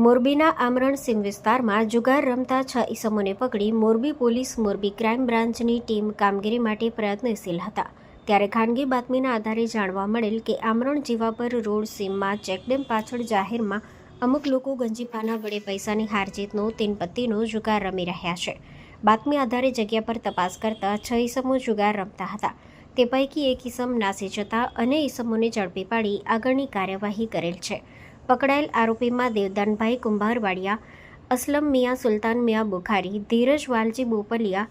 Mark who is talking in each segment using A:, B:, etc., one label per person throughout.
A: મોરબીના આમરણ સીમ વિસ્તારમાં જુગાર રમતા છ ઈસમોને પકડી મોરબી પોલીસ મોરબી ક્રાઇમ બ્રાન્ચની ટીમ કામગીરી માટે પ્રયત્નશીલ હતા. ત્યારે ખાનગી બાતમીના આધારે જાણવા મળેલ કે આમરણ જીવાપર રોડ સીમમાં ચેકડેમ પાછળ જાહેરમાં અમુક લોકો ગંજીપાના વડે પૈસાની હારજીતનો, તીનપત્તીનો જુગાર રમી રહ્યા છે. બાતમી આધારે જગ્યા પર તપાસ કરતા છ ઈસમો જુગાર રમતા હતા. તે પૈકી એક ઈસમ નાસી જતા અને ઈસમોને ઝડપી પાડી આગળની કાર્યવાહી કરેલ છે. પકડાયેલ આરોપીમાં દેવદાનભાઈ કુંભારવાડિયા, અસલમ મિયા સુલતાન મિયા બુખારી, ધીરજ વાલજી બોપલિયા,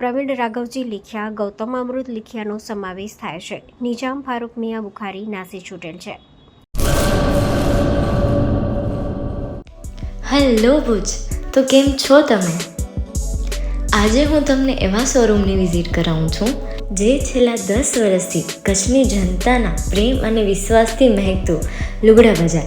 A: પ્રવીણ રાઘવજી લિખિયા, ગૌતમ અમૃત લિખિયાનો સમાવેશ થાય છે. નિજામ ફારૂક મિયા બુખારી નાસી છૂટેલ છે.
B: હેલો ભુજ, તો કેમ છો તમે? આજે હું તમને એવા શોરૂમની વિઝિટ કરાવું છું, જે છેલ્લા દસ વર્ષથી કચ્છની જનતાના પ્રેમ અને વિશ્વાસથી મહેકતું લુગડા બજાર